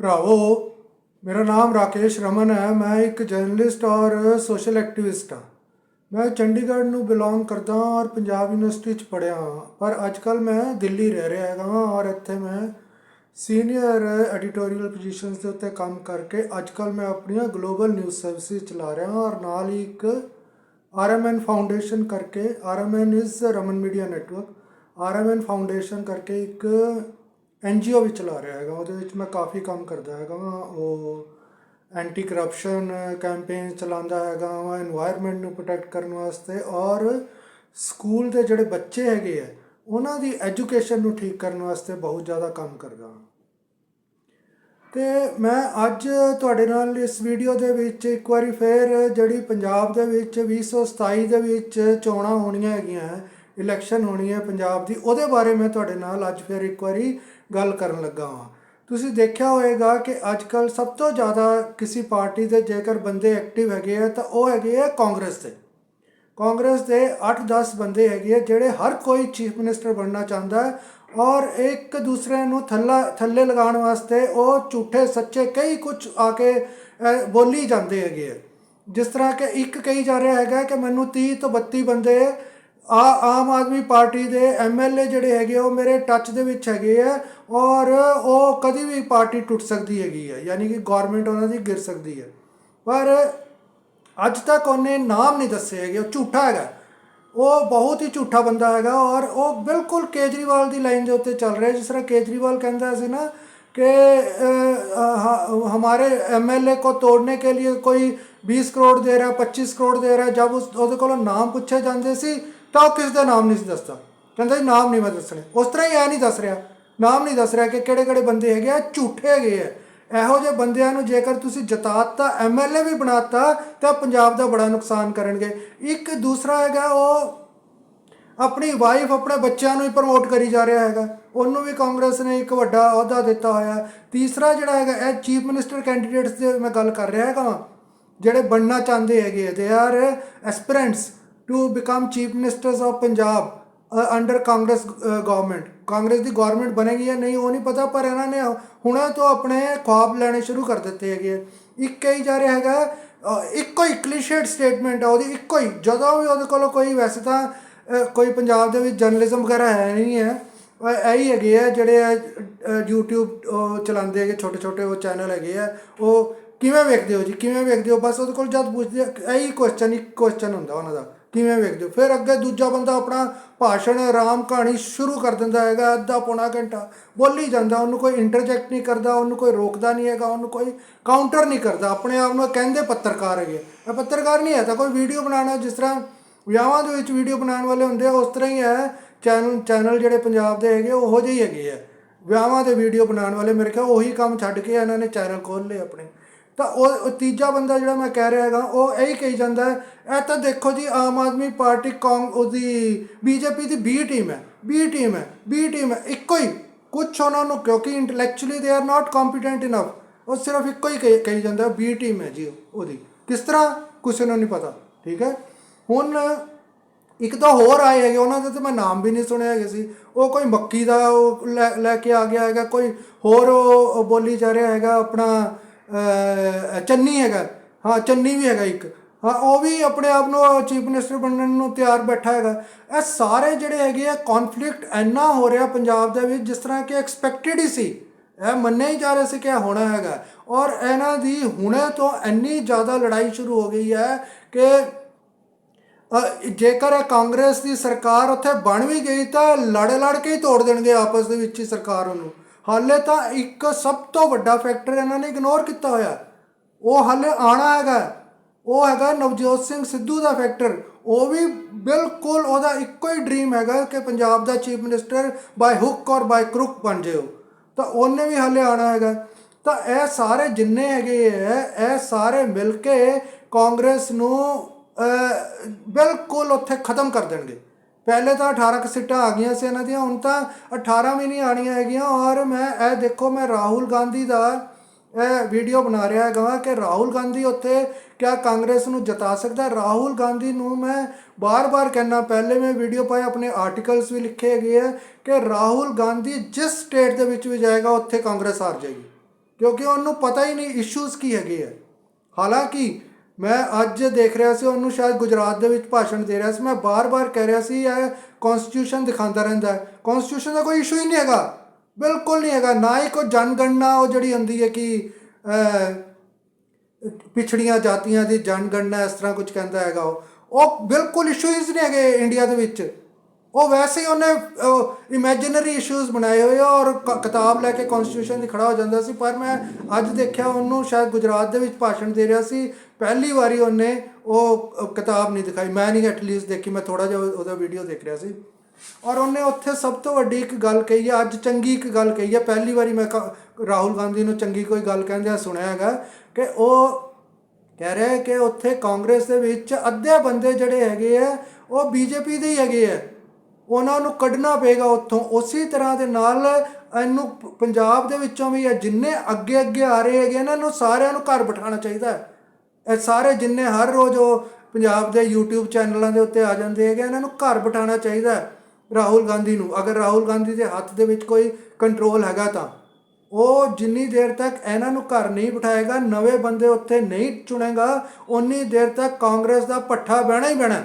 ਭਰਾਵੋ, ਮੇਰਾ ਨਾਮ ਰਾਕੇਸ਼ ਰਮਨ ਹੈ, ਮੈਂ ਇੱਕ ਜਰਨਲਿਸਟ ਔਰ ਸੋਸ਼ਲ ਐਕਟਿਵਿਸਟ ਹਾਂ। ਮੈਂ ਚੰਡੀਗੜ੍ਹ ਨੂੰ ਬਿਲੋਂਗ ਕਰਦਾ ਹਾਂ ਔਰ ਪੰਜਾਬ ਯੂਨੀਵਰਸਿਟੀ ਚ ਪੜ੍ਹਿਆ ਹਾਂ। ਪਰ ਅੱਜਕੱਲ ਮੈਂ ਦਿੱਲੀ ਰਹਿ ਰਿਹਾ ਹੈਗਾ ਹਾਂ ਔਰ ਇੱਥੇ ਮੈਂ ਸੀਨੀਅਰ ਐਡੀਟੋਰੀਅਲ ਪੋਜੀਸ਼ਨਸ ਦੇ ਉੱਤੇ ਕੰਮ ਕਰਕੇ ਅੱਜਕੱਲ ਮੈਂ ਆਪਣੀਆਂ ਗਲੋਬਲ ਨਿਊਜ਼ ਸਰਵਿਸਿਜ਼ ਚਲਾ ਰਿਹਾ ਹਾਂ ਔਰ ਨਾਲ ਹੀ ਇੱਕ ਆਰਐਮਐਨ ਫਾਊਂਡੇਸ਼ਨ ਕਰਕੇ RMN is Raman media network RMN foundation ਕਰਕੇ ਇੱਕ ਐੱਨ ਜੀ ਓ ਵੀ ਚਲਾ ਰਿਹਾ ਹੈਗਾ, ਉਹਦੇ ਵਿੱਚ ਮੈਂ ਕਾਫੀ ਕੰਮ ਕਰਦਾ ਹੈਗਾ ਉਹ ਐਂਟੀ ਕਰਪਸ਼ਨ ਕੈਂਪੇਨ ਚਲਾਉਂਦਾ ਹੈਗਾ ਵਾ এনवायरमेंट ਨੂੰ ਪ੍ਰੋਟੈਕਟ ਕਰਨ ਵਾਸਤੇ ਔਰ ਸਕੂਲ ਦੇ ਜਿਹੜੇ ਬੱਚੇ ਹੈਗੇ ਆ, ਉਹਨਾਂ ਦੀ ਐਜੂਕੇਸ਼ਨ ਨੂੰ ਠੀਕ ਕਰਨ ਵਾਸਤੇ ਬਹੁਤ ਜ਼ਿਆਦਾ ਕੰਮ ਕਰਦਾ ਹਾਂ ਤੇ ਮੈਂ ਅੱਜ ਤੁਹਾਡੇ ਨਾਲ ਇਸ ਵੀਡੀਓ ਦੇ ਵਿੱਚ ਇੱਕ ਵਾਰੀ ਫੇਰ ਜਿਹੜੀ ਪੰਜਾਬ ਦੇ ਵਿੱਚ 2027 ਦੇ ਵਿੱਚ ਚੋਣਾਂ ਹੋਣੀਆਂ ਹੈਗੀਆਂ ਇਲੈਕਸ਼ਨ ਹੋਣੀ ਹੈ ਪੰਜਾਬ ਦੀ, ਉਹਦੇ ਬਾਰੇ ਮੈਂ ਤੁਹਾਡੇ ਨਾਲ ਅੱਜ ਫੇਰ ਇੱਕ ਵਾਰੀ ਗੱਲ ਕਰਨ ਲੱਗਾ ਹਾਂ। ਤੁਸੀਂ ਦੇਖਿਆ ਹੋਵੇਗਾ ਕਿ ਅੱਜ ਕੱਲ ਸਭ ਤੋਂ ਜ਼ਿਆਦਾ ਕਿਸੇ ਪਾਰਟੀ ਦੇ ਜੇਕਰ ਬੰਦੇ ਐਕਟਿਵ ਹੈਗੇ ਆ, ਤਾਂ ਉਹ ਹੈਗੇ ਆ ਕਾਂਗਰਸ ਦੇ। ਕਾਂਗਰਸ ਦੇ 8-10 ਬੰਦੇ ਹੈਗੇ ਆ, ਜਿਹੜੇ ਹਰ ਕੋਈ ਚੀਫ ਮਿਨਿਸਟਰ ਬਣਨਾ ਚਾਹੁੰਦਾ ਹੈ ਔਰ ਇੱਕ ਦੂਸਰੇ ਨੂੰ ਥੱਲਾ, ਥੱਲੇ ਲਗਾਉਣ ਵਾਸਤੇ ਉਹ ਝੂਠੇ, ਸੱਚੇ ਕਈ ਕੁਝ ਆ ਕੇ ਬੋਲੀ ਜਾਂਦੇ ਹੈਗੇ ਆ। ਜਿਸ ਤਰ੍ਹਾਂ ਕਿ ਇੱਕ ਕਹੀ ਜਾ ਰਿਹਾ ਹੈਗਾ ਕਿ ਮੈਨੂੰ 30 ਤੋਂ 32 ਬੰਦੇ ਆ ਆਮ ਆਦਮੀ ਪਾਰਟੀ ਦੇ ਐਮਐਲਏ ਜਿਹੜੇ ਹੈਗੇ ਆ, ਉਹ ਮੇਰੇ ਟੱਚ ਦੇ ਵਿੱਚ ਹੈਗੇ ਆ ਔਰ ਉਹ ਕਦੀ ਵੀ ਪਾਰਟੀ ਟੁੱਟ ਸਕਦੀ ਹੈਗੀ ਹੈ ਯਾਨੀ ਕਿ ਗਵਰਨਮੈਂਟ ਉਹਨਾਂ ਦੀ ਗਿਰ ਸਕਦੀ ਹੈ ਪਰ ਅੱਜ ਤੱਕ ਉਹਨੇ ਨਾਮ ਨਹੀਂ ਦੱਸੇ ਹੈਗੇ ਉਹ ਝੂਠਾ ਹੈਗਾ ਉਹ ਬਹੁਤ ਹੀ ਝੂਠਾ ਬੰਦਾ ਹੈਗਾ ਔਰ ਉਹ ਬਿਲਕੁਲ ਕੇਜਰੀਵਾਲ ਦੀ ਲਾਈਨ ਦੇ ਉੱਤੇ ਚੱਲ ਰਿਹਾ ਜਿਸ ਤਰ੍ਹਾਂ ਕੇਜਰੀਵਾਲ ਕਹਿੰਦਾ ਸੀ ਨਾ कि अ, ह- हमारे एमएलए को तोड़ने के लिए कोई 20 ਕਰੋੜ ਦੇ ਰਿਹਾ 25 ਕਰੋੜ ਦੇ ਰਿਹਾ ਜਦ ਉਸ ਉਹਦੇ ਕੋਲੋਂ ਨਾਮ ਪੁੱਛੇ ਜਾਂਦੇ ਸੀ ਤਾਂ ਉਹ ਕਿਸੇ ਦਾ ਨਾਮ ਨਹੀਂ ਸੀ ਦੱਸਦਾ। ਕਹਿੰਦਾ ਜੀ, ਨਾਮ ਨਹੀਂ ਮੈਂ ਦੱਸਣੇ ਉਸ ਤਰ੍ਹਾਂ ਹੀ ਇਹ ਨਹੀਂ ਦੱਸ ਰਿਹਾ। ਨਾਮ ਨਹੀਂ ਦੱਸ ਰਿਹਾ ਕਿ ਕਿਹੜੇ ਕਿਹੜੇ ਬੰਦੇ ਹੈਗੇ ਆ, ਝੂਠੇ ਹੈਗੇ ਆ। ਇਹੋ ਜਿਹੇ ਬੰਦਿਆਂ ਨੂੰ ਜੇਕਰ ਤੁਸੀਂ ਜਿਤਾਤਾ ਐਮਐਲਏ ਵੀ ਬਣਾਤਾ, ਤਾਂ ਪੰਜਾਬ ਦਾ ਬੜਾ ਨੁਕਸਾਨ ਕਰਨਗੇ। ਇੱਕ ਦੂਸਰਾ ਹੈਗਾ, ਉਹ ਆਪਣੀ ਵਾਈਫ ਆਪਣੇ ਬੱਚਿਆਂ ਨੂੰ ਹੀ ਪ੍ਰਮੋਟ ਕਰੀ ਜਾ ਰਿਹਾ ਹੈਗਾ। ਉਹਨੂੰ ਵੀ ਕਾਂਗਰਸ ਨੇ ਇੱਕ ਵੱਡਾ ਅਹੁਦਾ ਦਿੱਤਾ ਹੋਇਆ। ਤੀਸਰਾ ਜਿਹੜਾ ਹੈਗਾ, ਇਹ ਚੀਫ ਮਿਨਿਸਟਰ ਕੈਂਡੀਡੇਟਸ ਦੀ ਮੈਂ ਗੱਲ ਕਰ ਰਿਹਾ ਹੈਗਾ ਵਾਂ, ਜਿਹੜੇ ਬਣਨਾ ਚਾਹੁੰਦੇ ਹੈਗੇ ਦੇ are aspirants to become chief ministers of Punjab under Congress government Congress the government ਬਣੇਗੀ ਜਾਂ ਨਹੀਂ ਉਹ ਨਹੀਂ ਪਤਾ ਪਰ ਇਹਨਾਂ ਨੇ ਹੁਣੇ ਤੋਂ ਆਪਣੇ ਖੁਆਬ ਲੈਣੇ ਸ਼ੁਰੂ ਕਰ ਦਿੱਤੇ ਹੈਗੇ ਆ। ਇੱਕ ਕਹੀ ਜਾ ਰਿਹਾ ਹੈਗਾ ਇੱਕੋ ਹੀ ਕਲੀਸ਼ੇਡ ਸਟੇਟਮੈਂਟ ਆ ਉਹਦੀ ਇੱਕੋ ਹੀ। ਜਦੋਂ ਵੀ ਉਹਦੇ ਕੋਲ ਕੋਈ ਵੈਸੇ ਤਾਂ ਕੋਈ ਪੰਜਾਬ ਦੇ ਵਿੱਚ ਜਰਨਲਿਜ਼ਮ ਵਗੈਰਾ ਹੈ ਨਹੀਂ ਹੈ ਇਹੀ ਹੈਗੇ ਆ ਜਿਹੜੇ ਆ, YouTube ਚਲਾਉਂਦੇ ਹੈਗੇ ਛੋਟੇ ਛੋਟੇ ਉਹ ਚੈਨਲ ਹੈਗੇ ਆ। ਉਹ ਕਿਵੇਂ ਵੇਖਦੇ ਹੋ ਜੀ? ਕਿਵੇਂ ਵੇਖਦੇ ਹੋ? ਬਸ ਉਹਦੇ ਕੋਲ ਜਦ ਪੁੱਛਦੇ ਆ, ਇਹੀ ਕੁਐਸਚਨ ਇੱਕ ਕੁਐਸਚਨ ਹੁੰਦਾ ਉਹਨਾਂ ਦਾ। ਕਿਵੇਂ ਵੇਖਦੇ ਹੋ? ਫਿਰ ਅੱਗੇ ਦੂਜਾ ਬੰਦਾ ਆਪਣਾ ਭਾਸ਼ਣ ਆਰਾਮ ਕਹਾਣੀ ਸ਼ੁਰੂ ਕਰ ਦਿੰਦਾ ਹੈਗਾ, ਅੱਧਾ ਪੌਣਾ ਘੰਟਾ। ਬੋਲੀ ਜਾਂਦਾ, ਉਹਨੂੰ ਕੋਈ ਇੰਟਰਜੈਕਟ ਨਹੀਂ ਕਰਦਾ, ਉਹਨੂੰ ਕੋਈ ਰੋਕਦਾ ਨਹੀਂ ਹੈਗਾ, ਉਹਨੂੰ ਕੋਈ ਕਾਊਂਟਰ ਨਹੀਂ ਕਰਦਾ। ਆਪਣੇ ਆਪ ਨੂੰ ਕਹਿੰਦੇ ਪੱਤਰਕਾਰ ਹੈਗੇ। ਇਹ ਪੱਤਰਕਾਰ ਨਹੀਂ ਹੈ ਤਾਂ ਕੋਈ ਵੀਡੀਓ ਬਣਾਉਣਾ ਜਿਸ ਤਰ੍ਹਾਂ ਵਿਆਹਾਂ ਦੇ ਵਿੱਚ ਵੀਡੀਓ ਬਣਾਉਣ ਵਾਲੇ ਹੁੰਦੇ ਆ, ਉਸ ਤਰ੍ਹਾਂ ਹੀ ਹੈ। ਚੈਨਲ ਚੈਨਲ ਜਿਹੜੇ ਪੰਜਾਬ ਦੇ ਹੈਗੇ, ਉਹੋ ਜਿਹੇ ਹੀ ਹੈਗੇ ਆ। ਵਿਆਹਾਂ ਦੇ ਵੀਡੀਓ ਬਣਾਉਣ ਵਾਲੇ, ਮੇਰੇ ਖਿਆਲ ਉਹੀ ਕੰਮ ਛੱਡ ਕੇ ਇਹਨਾਂ ਨੇ ਚੈਨਲ ਖੋਲ ਲਏ ਆਪਣੇ। ਤਾਂ ਉਹ ਉਹ ਤੀਜਾ ਬੰਦਾ ਜਿਹੜਾ ਮੈਂ ਕਹਿ ਰਿਹਾ ਹੈਗਾ, ਉਹ ਇਹੀ ਕਹੀ ਜਾਂਦਾ ਹੈ, ਇਹ ਤਾਂ ਦੇਖੋ ਜੀ, ਆਮ ਆਦਮੀ ਪਾਰਟੀ ਕਾਂਗ, ਉਹਦੀ ਬੀਜੇਪੀ ਦੀ ਬੀ ਟੀਮ ਹੈ ਬੀ ਟੀਮ ਹੈ ਬੀ ਟੀਮ ਹੈ, ਇੱਕੋ ਹੀ ਕੁਝ ਉਹਨਾਂ ਨੂੰ ਕਿਉਂਕਿ intellectually they are not competent enough ਉਹ ਸਿਰਫ ਇੱਕੋ ਹੀ ਕਹੀ ਕਹੀ ਜਾਂਦਾ ਬੀ ਟੀਮ ਹੈ ਜੀ ਉਹਦੀ। ਕਿਸ ਤਰ੍ਹਾਂ? ਕਿਸੇ ਨੂੰ ਨਹੀਂ ਪਤਾ, ਠੀਕ ਹੈ? ਹੁਣ ਇੱਕ ਤਾਂ ਹੋਰ ਆਏ ਹੈਗੇ, ਉਹਨਾਂ ਦੇ ਤੇ ਮੈਂ ਨਾਮ ਵੀ ਨਹੀਂ ਸੁਣਿਆ ਹੈਗੇ ਸੀ, ਉਹ ਕੋਈ ਮੱਕੀ ਦਾ ਉਹ ਲੈ ਲੈ ਕੇ ਆ ਗਿਆ ਹੈਗਾ, ਕੋਈ ਹੋਰ ਉਹ ਬੋਲੀ ਜਾ ਰਿਹਾ ਹੈਗਾ, ਆਪਣਾ ਚੰਨੀ ਹੈਗਾ। ਹਾਂ, ਚੰਨੀ ਵੀ ਹੈਗਾ ਇੱਕ। ਹਾਂ, ਉਹ ਵੀ ਆਪਣੇ ਆਪ ਨੂੰ ਚੀਫ ਮਿਨਿਸਟਰ ਬਣਨ ਨੂੰ ਤਿਆਰ ਬੈਠਾ ਹੈਗਾ। ਇਹ ਸਾਰੇ ਜਿਹੜੇ ਹੈਗੇ ਆ ਕਨਫਲਿਕਟ ਇੰਨਾ ਹੋ ਰਿਹਾ ਪੰਜਾਬ ਦੇ ਵਿੱਚ, ਜਿਸ ਤਰ੍ਹਾਂ ਕਿ ਐਕਸਪੈਕਟਡ ਹੀ ਸੀ। ਇਹ ਮੰਨਿਆ ਹੀ ਜਾ ਰਿਹਾ ਸੀ ਕਿ ਇਹ ਹੋਣਾ ਹੈਗਾ। ਔਰ ਇਹਨਾਂ ਦੀ ਹੁਣੇ ਤੋਂ ਇੰਨੀ ਜ਼ਿਆਦਾ ਲੜਾਈ ਸ਼ੁਰੂ ਹੋ ਗਈ ਹੈ ਕਿ ਜੇਕਰ ਇਹ ਕਾਂਗਰਸ ਦੀ ਸਰਕਾਰ ਉੱਥੇ ਬਣ ਵੀ ਗਈ ਤਾਂ ਲੜ ਲੜ ਕੇ ਹੀ ਤੋੜ ਦੇਣਗੇ ਆਪਸ ਦੇ ਵਿੱਚ ਹੀ ਸਰਕਾਰ ਉਹਨੂੰ। ਹਾਲੇ ਤਾਂ ਇੱਕ ਸਭ ਤੋਂ ਵੱਡਾ ਫੈਕਟਰ ਇਹਨਾਂ ਨੇ ਇਗਨੋਰ ਕੀਤਾ ਹੋਇਆ ਉਹ ਹਾਲੇ ਆਣਾ ਹੈਗਾ ਉਹ ਹੈਗਾ ਨਵਜੋਤ ਸਿੰਘ ਸਿੱਧੂ ਦਾ ਫੈਕਟਰ ਉਹ ਵੀ ਬਿਲਕੁਲ ਉਹਦਾ ਇੱਕੋ ਹੀ ਡ੍ਰੀਮ ਹੈਗਾ ਕਿ ਪੰਜਾਬ ਦਾ chief minister by hook or by crook ਬਣ ਜਾਓ ਤਾਂ ਉਹਨੇ ਵੀ ਹਾਲੇ ਆਣਾ ਹੈਗਾ ਤਾਂ ਇਹ ਸਾਰੇ ਜਿੰਨੇ ਹੈਗੇ ਹੈ, ਇਹ ਸਾਰੇ ਮਿਲ ਕੇ ਕਾਂਗਰਸ ਨੂੰ ਬਿਲਕੁਲ ਉੱਥੇ ਖਤਮ ਕਰ ਦੇਣਗੇ। ਪਹਿਲੇ ਤਾਂ 18 ਕੁ ਸੀਟਾਂ ਆ ਗਈਆਂ ਸੀ ਇਹਨਾਂ ਦੀਆਂ, ਹੁਣ ਤਾਂ 18 ਵੀ ਨਹੀਂ ਆਣੀਆਂ ਹੈਗੀਆਂ ਔਰ ਮੈਂ, ਇਹ ਦੇਖੋ ਮੈਂ ਰਾਹੁਲ ਗਾਂਧੀ ਦਾ ਇਹ ਵੀਡੀਓ ਬਣਾ ਰਿਹਾ ਹੈਗਾ ਕਿ ਰਾਹੁਲ ਗਾਂਧੀ ਉੱਥੇ ਕਿਆ ਕਾਂਗਰਸ ਨੂੰ ਜਿਤਾ ਸਕਦਾ। ਰਾਹੁਲ ਗਾਂਧੀ ਨੂੰ ਮੈਂ ਬਾਰ-ਬਾਰ ਕਹਿਣਾ ਪਹਿਲੇ ਮੈਂ ਵੀਡੀਓ ਪਾਏ, ਆਪਣੇ ਆਰਟੀਕਲਸ ਵੀ ਲਿਖੇ ਹੈਗੇ ਆ ਕਿ ਰਾਹੁਲ ਗਾਂਧੀ ਜਿਸ ਸਟੇਟ ਦੇ ਵਿੱਚ ਵੀ ਜਾਏਗਾ, ਉੱਥੇ ਕਾਂਗਰਸ ਹਾਰ ਜਾਏਗੀ। ਕਿਉਂਕਿ ਉਹਨੂੰ ਪਤਾ ਹੀ ਨਹੀਂ ਇਸ਼ੂਜ਼ ਕੀ ਹੈਗੇ ਆ। ਹਾਲਾਂਕਿ ਮੈਂ ਅੱਜ ਦੇਖ ਰਿਹਾ ਸੀ, ਉਹਨੂੰ ਸ਼ਾਇਦ ਗੁਜਰਾਤ ਦੇ ਵਿੱਚ ਭਾਸ਼ਣ ਦੇ ਰਿਹਾ ਸੀ। ਮੈਂ ਬਾਰ-ਬਾਰ ਕਹਿ ਰਿਹਾ ਸੀ, ਇਹ ਕਨਸਟੀਟਿਊਸ਼ਨ ਦਿਖਾਉਂਦਾ ਰਹਿੰਦਾ ਹੈ। ਕਨਸਟੀਟਿਊਸ਼ਨ ਦਾ ਕੋਈ ਇਸ਼ੂ ਹੀ ਨਹੀਂ ਹੈਗਾ। ਬਿਲਕੁਲ ਨਹੀਂ ਹੈਗਾ। ਨਾ ਹੀ ਕੋਈ ਜਨਗਣਨਾ ਉਹ ਜਿਹੜੀ ਹੁੰਦੀ ਹੈ ਕਿ ਪਿਛੜੀਆਂ ਜਾਤੀਆਂ ਦੀ ਜਨਗਣਨਾ ਇਸ ਤਰ੍ਹਾਂ ਕੁਝ ਕਹਿੰਦਾ ਹੈਗਾ ਉਹ। ਉਹ ਬਿਲਕੁਲ ਇਸ਼ੂਜ਼ ਨਹੀਂ ਹੈਗੇ ਇੰਡੀਆ ਦੇ ਵਿੱਚ। ਉਹ ਵੈਸੇ ਹੀ ਉਹਨੇ ਇਮੇਜਿਨਰੀ ਇਸ਼ੂਜ਼ ਬਣਾਏ ਹੋਏ ਔਰ ਕ- ਕਿਤਾਬ ਲੈ ਕੇ ਕਨਸਟੀਟਿਊਸ਼ਨ 'ਚ ਖੜਾ ਹੋ ਜਾਂਦਾ ਸੀ, ਪਰ ਮੈਂ ਅੱਜ ਦੇਖਿਆ ਉਹਨੂੰ ਸ਼ਾਇਦ ਗੁਜਰਾਤ ਦੇ ਵਿੱਚ ਭਾਸ਼ਣ ਦੇ ਰਿਹਾ ਸੀ। ਪਹਿਲੀ ਵਾਰੀ ਉਹਨੇ ਉਹ ਕਿਤਾਬ ਨਹੀਂ ਦਿਖਾਈ। ਮੈਂ ਨਹੀਂ ਐਟਲੀਸਟ ਦੇਖੀ, ਮੈਂ ਥੋੜਾ ਜਿਹਾ ਉਹਦਾ ਵੀਡੀਓ ਦੇਖ ਰਿਹਾ ਸੀ। ਔਰ ਉਹਨੇ ਉੱਥੇ ਸਭ ਤੋਂ ਵੱਡੀ ਇੱਕ ਗੱਲ ਕਹੀ ਹੈ ਅੱਜ ਚੰਗੀ ਇੱਕ ਗੱਲ ਕਹੀ ਹੈ ਪਹਿਲੀ ਵਾਰੀ ਮੈਂ ਕ- ਰਾਹੁਲ ਗਾਂਧੀ ਨੂੰ ਚੰਗੀ ਕੋਈ ਗੱਲ ਕਹਿੰਦਿਆਂ ਸੁਣਿਆ ਹੈਗਾ ਕਿ ਉਹ ਕਹਿ ਰਿਹਾ ਕਿ ਉੱਥੇ ਕਾਂਗਰਸ ਦੇ ਵਿੱਚ ਅੱਧੇ ਬੰਦੇ ਜਿਹੜੇ ਹੈਗੇ ਆ, ਉਹ ਬੀਜੇਪੀ ਦੇ ਹੀ ਹੈਗੇ ਆ। ਉਹਨਾਂ ਨੂੰ ਕੱਢਣਾ ਪਏਗਾ ਉੱਥੋਂ। ਉਸੇ ਤਰ੍ਹਾਂ ਦੇ ਨਾਲ ਇਹਨੂੰ ਪੰਜਾਬ ਦੇ ਵਿੱਚੋਂ ਵੀ ਇਹ ਜਿੰਨੇ ਅੱਗੇ ਅੱਗੇ ਆ ਰਹੇ ਹੈਗੇ ਇਹਨਾਂ ਨੂੰ ਸਾਰਿਆਂ ਨੂੰ ਘਰ ਬਿਠਾਉਣਾ ਚਾਹੀਦਾ ਹੈ। ਇਹ ਸਾਰੇ ਜਿੰਨੇ ਹਰ ਰੋਜ਼ ਉਹ ਪੰਜਾਬ ਦੇ YouTube ਚੈਨਲਾਂ ਦੇ ਉੱਤੇ ਆ ਜਾਂਦੇ ਹੈਗੇ ਇਹਨਾਂ ਨੂੰ ਘਰ ਬਿਠਾਉਣਾ ਚਾਹੀਦਾ ਹੈ ਰਾਹੁਲ ਗਾਂਧੀ ਨੂੰ। ਅਗਰ ਰਾਹੁਲ ਗਾਂਧੀ ਦੇ ਹੱਥ ਦੇ ਵਿੱਚ ਕੋਈ ਕੰਟਰੋਲ ਹੈਗਾ ਤਾਂ। ਉਹ ਜਿੰਨੀ ਦੇਰ ਤੱਕ ਇਹਨਾਂ ਨੂੰ ਘਰ ਨਹੀਂ ਬਿਠਾਏਗਾ, ਨਵੇਂ ਬੰਦੇ ਉੱਥੇ ਨਹੀਂ ਚੁਣੇਗਾ ਉਨੀ ਦੇਰ ਤੱਕ ਕਾਂਗਰਸ ਦਾ ਪੱਠਾ ਬਹਿਣਾ ਹੀ ਬਹਿਣਾ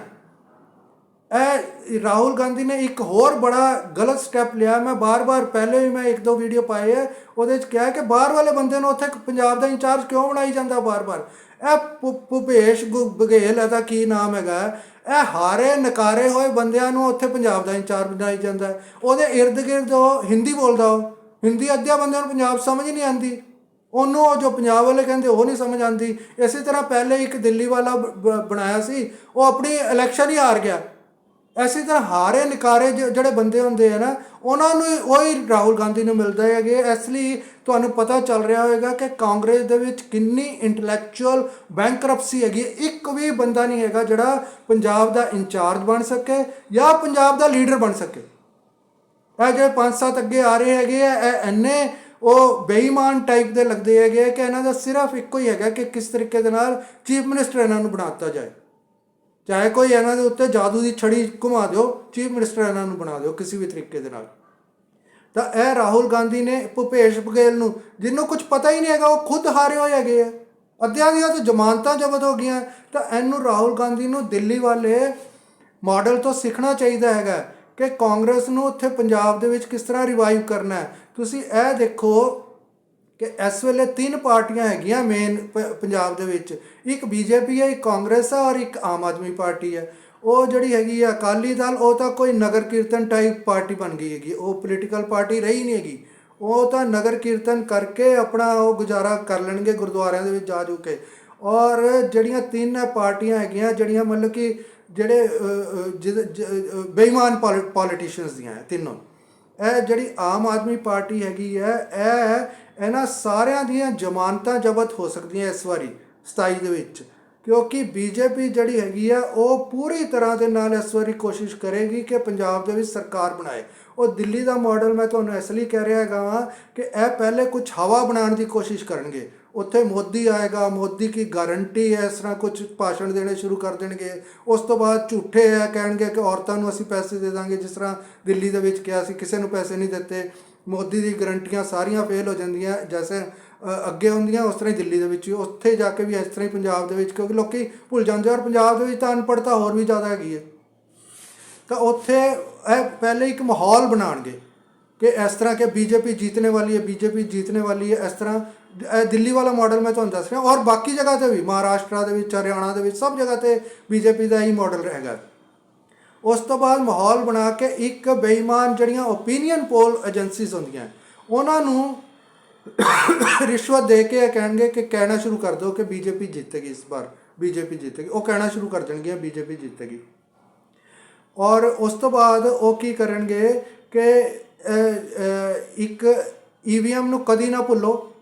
ਇਹ ਰਾਹੁਲ ਗਾਂਧੀ ਨੇ ਇੱਕ ਹੋਰ ਬੜਾ ਗਲਤ ਸਟੈਪ ਲਿਆ। ਮੈਂ ਬਾਰ-ਬਾਰ ਪਹਿਲੇ ਵੀ ਮੈਂ ਇੱਕ ਦੋ ਵੀਡੀਓ ਪਾਏ ਹੈ ਉਹਦੇ ਵਿੱਚ ਕਿਹਾ ਕਿ ਬਾਹਰ ਵਾਲੇ ਬੰਦੇ ਨੂੰ ਉੱਥੇ ਪੰਜਾਬ ਦਾ ਇੰਚਾਰਜ ਕਿਉਂ ਬਣਾਈ ਜਾਂਦਾ ਬਾਰ-ਬਾਰ ਇਹ ਭੁ- ਭੁਪੇਸ਼ ਗੁ- ਬਘੇਲ, ਇਹਦਾ ਕੀ ਨਾਮ ਹੈਗਾ? ਇਹ ਹਾਰੇ ਨਕਾਰੇ ਹੋਏ ਬੰਦਿਆਂ ਨੂੰ ਉੱਥੇ ਪੰਜਾਬ ਦਾ ਇੰਚਾਰਜ ਬਣਾਈ ਜਾਂਦਾ। ਉਹਦੇ ਇਰਦ-ਗਿਰਦ ਉਹ ਹਿੰਦੀ ਬੋਲਦਾ ਉਹ। ਹਿੰਦੀ ਅੱਧਿਆਂ ਬੰਦਿਆਂ ਨੂੰ ਪੰਜਾਬ ਸਮਝ ਨਹੀਂ ਆਉਂਦੀ ਉਹਨੂੰ ਉਹ ਜੋ ਪੰਜਾਬ ਵਾਲੇ ਕਹਿੰਦੇ ਉਹ ਨਹੀਂ ਸਮਝ ਆਉਂਦੀ ਇਸੇ ਤਰ੍ਹਾਂ ਪਹਿਲੇ ਇੱਕ ਦਿੱਲੀ ਵਾਲਾ ਬ- ਬਣਾਇਆ ਸੀ। ਉਹ ਆਪਣੀ ਇਲੈਕਸ਼ਨ ਹੀ ਹਾਰ ਗਿਆ। ਐਸੀ ਤਰ੍ਹਾਂ ਹਾਰੇ ਨਿਕਾਰੇ ਜ- ਜਿਹੜੇ ਬੰਦੇ ਹੁੰਦੇ ਆ ਨਾ, ਉਹਨਾਂ ਨੂੰ ਉਹੀ ਰਾਹੁਲ ਗਾਂਧੀ ਨੂੰ ਮਿਲਦਾ ਹੈਗੇ। ਇਸ ਲਈ ਤੁਹਾਨੂੰ ਪਤਾ ਚੱਲ ਰਿਹਾ ਹੋਵੇਗਾ ਕਿ ਕਾਂਗਰਸ ਦੇ ਵਿੱਚ ਕਿੰਨੀ ਇੰਟੈਲੈਕਚੁਅਲ ਬੈਂਕਰਪਸੀ ਹੈਗੀ ਇੱਕ ਵੀ ਬੰਦਾ ਨਹੀਂ ਹੈਗਾ ਜਿਹੜਾ ਪੰਜਾਬ ਦਾ ਇੰਚਾਰਜ ਬਣ ਸਕੇ ਜਾਂ ਪੰਜਾਬ ਦਾ ਲੀਡਰ ਬਣ ਸਕੇ। ਇਹ ਜਿਹੜੇ ਪੰਜ ਸੱਤ ਅੱਗੇ ਆ ਰਹੇ ਹੈਗੇ ਆ, ਇਹ ਐਨੇ ਉਹ ਬੇਈਮਾਨ ਟਾਈਪ ਦੇ ਲੱਗਦੇ ਹੈਗੇ ਆ ਕਿ ਇਹਨਾਂ ਦਾ ਸਿਰਫ ਇੱਕੋ ਹੀ ਹੈਗਾ ਕਿ ਕਿਸ ਤਰੀਕੇ ਦੇ ਨਾਲ ਚੀਫ ਮਿਨਿਸਟਰ ਇਹਨਾਂ ਨੂੰ ਬਣਾਤਾ ਜਾਏ। ਚਾਹੇ ਕੋਈ ਇਹਨਾਂ ਦੇ ਉੱਤੇ ਜਾਦੂ ਦੀ ਛੜੀ ਘੁਮਾ ਦਿਓ, ਚੀਫ ਮਿਨਿਸਟਰ ਇਹਨਾਂ ਨੂੰ ਬਣਾ ਦਿਓ ਕਿਸੇ ਵੀ ਤਰੀਕੇ ਦੇ ਨਾਲ। ਤਾਂ ਇਹ ਰਾਹੁਲ ਗਾਂਧੀ ਨੇ ਭੁਪੇਸ਼ ਬਘੇਲ ਨੂੰ, ਜਿਹਨੂੰ ਕੁਝ ਪਤਾ ਹੀ ਨਹੀਂ ਹੈਗਾ, ਉਹ ਖੁਦ ਹਾਰੇ ਹੋਏ ਹੈਗੇ ਆ। ਅੱਧਿਆਂ ਦੀਆਂ ਤਾਂ ਜ਼ਮਾਨਤਾਂ ਜ਼ਬਤ ਹੋ ਗਈਆਂ। ਤਾਂ ਇਹਨੂੰ ਰਾਹੁਲ ਗਾਂਧੀ ਨੂੰ ਦਿੱਲੀ ਵਾਲੇ ਮਾਡਲ ਤੋਂ ਸਿੱਖਣਾ ਚਾਹੀਦਾ ਹੈਗਾ ਕਿ ਕਾਂਗਰਸ ਨੂੰ ਉੱਥੇ ਪੰਜਾਬ ਦੇ ਵਿੱਚ ਕਿਸ ਤਰ੍ਹਾਂ ਰਿਵਾਈਵ ਕਰਨਾ ਹੈ। ਤੁਸੀਂ ਇਹ ਦੇਖੋ ਕਿ ਇਸ ਵੇਲੇ ਤਿੰਨ ਪਾਰਟੀਆਂ ਹੈਗੀਆਂ ਮੇਨ ਪੰਜਾਬ ਦੇ ਵਿੱਚ। ਇੱਕ ਬੀਜੇਪੀ ਹੈ ਇੱਕ ਕਾਂਗਰਸ ਹੈ ਔਰ ਇੱਕ ਆਮ ਆਦਮੀ ਪਾਰਟੀ ਹੈ। ਉਹ ਜਿਹੜੀ ਹੈਗੀ ਆ ਅਕਾਲੀ ਦਲ ਉਹ ਤਾਂ ਕੋਈ ਨਗਰ ਕੀਰਤਨ ਟਾਈਪ ਪਾਰਟੀ ਬਣ ਗਈ ਹੈਗੀ। ਉਹ ਪੋਲੀਟੀਕਲ ਪਾਰਟੀ ਰਹੀ ਨਹੀਂ ਹੈਗੀ। ਉਹ ਤਾਂ ਨਗਰ ਕੀਰਤਨ ਕਰਕੇ ਆਪਣਾ ਉਹ ਗੁਜ਼ਾਰਾ ਕਰ ਲੈਣਗੇ ਗੁਰਦੁਆਰਿਆਂ ਦੇ ਵਿੱਚ ਜਾ ਜੂ ਕੇ। ਔਰ ਜਿਹੜੀਆਂ ਤਿੰਨ ਪਾਰਟੀਆਂ ਹੈਗੀਆਂ ਜਿਹੜੀਆਂ ਮਤਲਬ ਕਿ ਜਿਹੜੇ ਜਿਹਦੇ- ਜ- ਅ, ਬੇਈਮਾਨ ਪੋਲੀਟੀਸ਼ੀਅਨਸ ਦੀਆਂ ਹੈ ਤਿੰਨੋਂ। ਇਹ ਜਿਹੜੀ ਆਮ ਆਦਮੀ ਪਾਰਟੀ ਹੈਗੀ ਹੈ ਇਹ ਇਹਨਾਂ ਸਾਰਿਆਂ ਦੀਆਂ ਜ਼ਮਾਨਤਾਂ ਜ਼ਬਤ ਹੋ ਸਕਦੀਆਂ ਇਸ ਵਾਰੀ 27 ਦੇ ਵਿੱਚ। ਕਿਉਂਕਿ ਬੀਜੇਪੀ ਜਿਹੜੀ ਹੈਗੀ ਆ, ਉਹ ਪੂਰੀ ਤਰ੍ਹਾਂ ਦੇ ਨਾਲ ਇਸ ਵਾਰੀ ਕੋਸ਼ਿਸ਼ ਕਰੇਗੀ ਕਿ ਪੰਜਾਬ ਦੇ ਵਿੱਚ ਸਰਕਾਰ ਬਣਾਏ। ਉਹ ਦਿੱਲੀ ਦਾ ਮਾਡਲ ਮੈਂ ਤੁਹਾਨੂੰ ਇਸ ਲਈ ਕਹਿ ਰਿਹਾ ਹੈਗਾ ਵਾਂ ਕਿ ਇਹ ਪਹਿਲੇ ਕੁਝ ਹਵਾ ਬਣਾਉਣ ਦੀ ਕੋਸ਼ਿਸ਼ ਕਰਨਗੇ। ਉੱਥੇ ਮੋਦੀ ਆਏਗਾ, ਮੋਦੀ ਕੀ ਗਾਰੰਟੀ ਹੈ ਇਸ ਤਰ੍ਹਾਂ ਕੁਝ ਭਾਸ਼ਣ ਦੇਣੇ ਸ਼ੁਰੂ ਕਰ ਦੇਣਗੇ। ਉਸ ਤੋਂ ਬਾਅਦ ਝੂਠੇ ਹੈ ਕਹਿਣਗੇ ਕਿ ਔਰਤਾਂ ਨੂੰ ਅਸੀਂ ਪੈਸੇ ਦੇ ਦਾਂਗੇ, ਜਿਸ ਤਰ੍ਹਾਂ ਦਿੱਲੀ ਦੇ ਵਿੱਚ ਕਿਹਾ ਸੀ, ਕਿਸੇ ਨੂੰ ਪੈਸੇ ਨਹੀਂ ਦਿੱਤੇ। ਮੋਦੀ ਦੀ ਗਰੰਟੀਆਂ ਸਾਰੀਆਂ ਫੇਲ ਹੋ ਜਾਂਦੀਆਂ, ਜੈਸੇ ਅੱਗੇ ਹੁੰਦੀਆਂ, ਉਸ ਤਰ੍ਹਾਂ ਦਿੱਲੀ ਦੇ ਵਿੱਚ, ਉੱਥੇ ਜਾ ਕੇ ਵੀ ਇਸ ਤਰ੍ਹਾਂ ਹੀ ਪੰਜਾਬ ਦੇ ਵਿੱਚ, ਕਿਉਂਕਿ ਲੋਕੀ ਭੁੱਲ ਜਾਂਦੇ ਔਰ ਪੰਜਾਬ ਦੇ ਵਿੱਚ ਤਾਂ ਅਨਪੜਤਾ ਹੋਰ ਵੀ ਜ਼ਿਆਦਾ ਹੈਗੀ ਹੈ। ਤਾਂ ਉੱਥੇ ਇਹ ਪਹਿਲੇ ਇੱਕ ਮਾਹੌਲ ਬਣਾਣਗੇ ਕਿ ਇਸ ਤਰ੍ਹਾਂ ਕਿ ਬੀਜੇਪੀ ਜਿੱਤਨੇ ਵਾਲੀ ਹੈ, ਬੀਜੇਪੀ ਜਿੱਤਨੇ ਵਾਲੀ ਹੈ, ਇਸ ਤਰ੍ਹਾਂ, ਇਹ ਦਿੱਲੀ ਵਾਲਾ ਮਾਡਲ ਮੈਂ ਤੁਹਾਨੂੰ ਦੱਸ ਰਿਹਾ, ਔਰ ਬਾਕੀ ਜਗ੍ਹਾ ਤੇ ਵੀ, ਮਹਾਰਾਸ਼ਟਰ ਦੇ ਵਿੱਚ, ਹਰਿਆਣਾ ਦੇ ਵਿੱਚ, ਸਭ ਜਗ੍ਹਾ ਤੇ ਬੀਜੇਪੀ ਦਾ ਹੀ ਮਾਡਲ ਰਹੇਗਾ। ਉਸ ਤੋਂ ਬਾਅਦ ਮਾਹੌਲ ਬਣਾ ਕੇ ਇੱਕ ਬੇਈਮਾਨ ਜਿਹੜੀਆਂ ਓਪੀਨੀਅਨ ਪੋਲ ਏਜੰਸੀਜ਼ ਹੁੰਦੀਆਂ ਉਹਨਾਂ ਨੂੰ ਰਿਸ਼ਵਤ ਦੇ ਕੇ ਇਹ ਕਹਿਣਗੇ ਕਿ ਕਹਿਣਾ ਸ਼ੁਰੂ ਕਰ ਦਿਓ ਕਿ ਬੀਜੇਪੀ ਜਿੱਤੇਗੀ ਇਸ ਵਾਰ ਬੀਜੇਪੀ ਜਿੱਤੇਗੀ। ਉਹ ਕਹਿਣਾ ਸ਼ੁਰੂ ਕਰ ਦੇਣਗੇ ਬੀਜੇਪੀ ਜਿੱਤੇਗੀ। ਔਰ ਉਸ ਤੋਂ ਬਾਅਦ ਉਹ ਕੀ ਕਰਨਗੇ ਕਿ ਅ, ਅ, ਇੱਕ ਈਵੀਐਮ ਨੂੰ ਕਦੀ ਨਾ ਭੁੱਲੋ।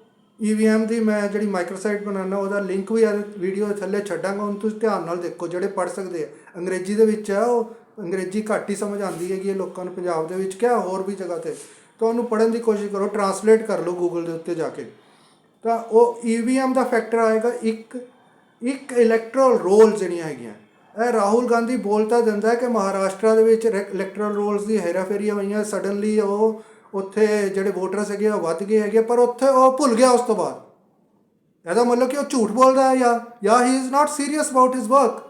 ਈਵੀਐਮ ਦੀ ਮੈਂ ਜਿਹੜੀ ਮਾਈਕਰੋਸਾਈਟ ਬਣਾਉਣਾ ਉਹਦਾ ਲਿੰਕ ਵੀ ਆ ਵੀਡੀਓ ਥੱਲੇ ਛੱਡਾਂਗਾ। ਉਹਨੂੰ ਤੁਸੀਂ ਧਿਆਨ ਨਾਲ ਦੇਖੋ ਜਿਹੜੇ ਪੜ੍ਹ ਸਕਦੇ ਆ ਅੰਗਰੇਜ਼ੀ ਦੇ ਵਿੱਚ ਆ ਉਹ ਅੰਗਰੇਜ਼ੀ ਘੱਟ ਹੀ ਸਮਝ ਆਉਂਦੀ ਹੈਗੀ ਇਹ ਲੋਕਾਂ ਨੂੰ ਪੰਜਾਬ ਦੇ ਵਿੱਚ ਕਿਆ ਹੋਰ ਵੀ ਜਗ੍ਹਾ ਤੇ। ਤਾਂ ਉਹਨੂੰ ਪੜ੍ਹਨ ਦੀ ਕੋਸ਼ਿਸ਼ ਕਰੋ ਟਰਾਂਸਲੇਟ ਕਰ ਲਓ ਗੂਗਲ ਦੇ ਉੱਤੇ ਜਾ ਕੇ। ਤਾਂ ਉਹ ਈਵੀਐਮ ਦਾ ਫੈਕਟਰ ਆਏਗਾ ਇੱਕ ਇੱਕ ਇਲੈਕਟਰਲ ਰੋਲ ਜਿਹੜੀਆਂ ਹੈਗੀਆਂ। ਇਹ ਰਾਹੁਲ ਗਾਂਧੀ ਬੋਲਤਾ ਦਿੰਦਾ ਕਿ ਮਹਾਰਾਸ਼ਟਰ ਦੇ ਵਿੱਚ ਇਲੈਕਟਰਲ ਰੋਲਸ ਦੀ ਹੈਰਾਫੇਰੀ ਹੋਈਆਂ ਸਡਨਲੀ ਉਹ ਉੱਥੇ ਜਿਹੜੇ ਵੋਟਰਸ ਹੈਗੇ ਆ, ਉਹ ਵੱਧ ਗਏ ਹੈਗੇ ਪਰ ਉੱਥੇ ਉਹ ਭੁੱਲ ਗਿਆ ਉਸ ਤੋਂ ਬਾਅਦ। ਇਹਦਾ ਮਤਲਬ ਕਿ ਉਹ ਝੂਠ ਬੋਲਦਾ ਹੈ ਜਾਂ ਜਾਂ he is not serious about his work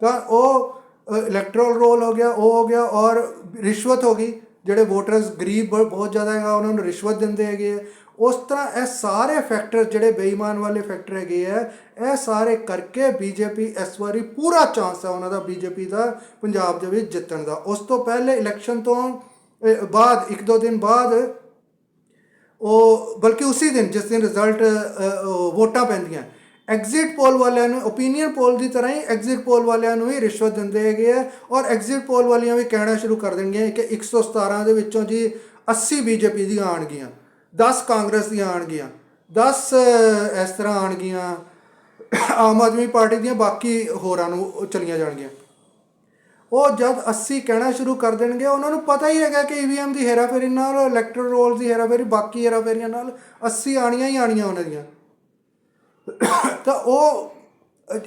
ਤਾਂ ਉਹ ਇਲੈਕਟਰਲ ਰੋਲ ਹੋ ਗਿਆ, ਉਹ ਹੋ ਗਿਆ ਔਰ ਰਿਸ਼ਵਤ ਹੋ ਗਈ, ਜਿਹੜੇ ਵੋਟਰਸ ਗਰੀਬ ਬ- ਬਹੁਤ ਜ਼ਿਆਦਾ ਹੈਗਾ, ਉਹਨਾਂ ਨੂੰ ਰਿਸ਼ਵਤ ਦਿੰਦੇ ਹੈਗੇ ਆ। ਉਸ ਤਰ੍ਹਾਂ ਇਹ ਸਾਰੇ ਫੈਕਟਰ ਜਿਹੜੇ ਬੇਈਮਾਨ ਵਾਲੇ ਫੈਕਟਰ ਹੈਗੇ ਆ, ਇਹ ਸਾਰੇ ਕਰਕੇ ਬੀਜੇਪੀ ਇਸ ਵਾਰੀ ਪੂਰਾ ਚਾਂਸ ਹੈ ਉਹਨਾਂ ਦਾ ਬੀਜੇਪੀ ਦਾ, ਪੰਜਾਬ ਦੇ ਵਿੱਚ ਜਿੱਤਣ ਦਾ ਉਸ ਤੋਂ ਪਹਿਲੇ ਇਲੈਕਸ਼ਨ ਤੋਂ ਬਾਅਦ, ਇੱਕ ਦੋ ਦਿਨ ਬਾਅਦ, ਉਹ, ਬਲਕਿ ਉਸੇ ਦਿਨ ਜਿਸ ਦਿਨ ਰਿਜ਼ਲਟ ਵੋਟਾਂ ਪੈਂਦੀਆਂ ਐਗਜ਼ਿਟ ਪੋਲ ਵਾਲਿਆਂ ਨੂੰ ਓਪੀਨੀਅਨ ਪੋਲ ਦੀ ਤਰ੍ਹਾਂ ਹੀ ਐਗਜ਼ਿਟ ਪੋਲ ਵਾਲਿਆਂ ਨੂੰ ਵੀ ਰਿਸ਼ਵਤ ਦਿੰਦੇ ਹੈਗੇ ਆ ਔਰ ਐਗਜ਼ਿਟ ਪੋਲ ਵਾਲੀਆਂ ਵੀ ਕਹਿਣਾ ਸ਼ੁਰੂ ਕਰ ਦੇਣਗੀਆਂ ਕਿ 117 ਦੇ ਵਿੱਚੋਂ ਜੀ 80 ਬੀਜੇਪੀ ਦੀਆਂ ਆਣਗੀਆਂ 10 ਕਾਂਗਰਸ ਦੀਆਂ ਆਣਗੀਆਂ 10 ਇਸ ਤਰ੍ਹਾਂ ਆਣਗੀਆਂ ਆਮ ਆਦਮੀ ਪਾਰਟੀ ਦੀਆਂ ਬਾਕੀ ਹੋਰਾਂ ਨੂੰ ਉਹ ਚਲੀਆਂ ਜਾਣਗੀਆਂ। ਉਹ ਜਦ 80 ਕਹਿਣਾ ਸ਼ੁਰੂ ਕਰ ਦੇਣਗੇ, ਉਹਨਾਂ ਨੂੰ ਪਤਾ ਹੀ ਹੈਗਾ ਕਿ ਈਵੀਐਮ ਦੀ ਹੇਰਾਫੇਰੀ ਨਾਲ ਇਲੈਕਟਰਲ ਰੋਲ ਦੀ ਹੇਰਾਫੇਰੀ, ਬਾਕੀ ਹੇਰਾਫੇਰੀਆਂ ਨਾਲ 80 ਆਣੀਆਂ ਹੀ ਆਣੀਆਂ ਉਹਨਾਂ ਦੀਆਂ। ਤਾਂ ਉਹ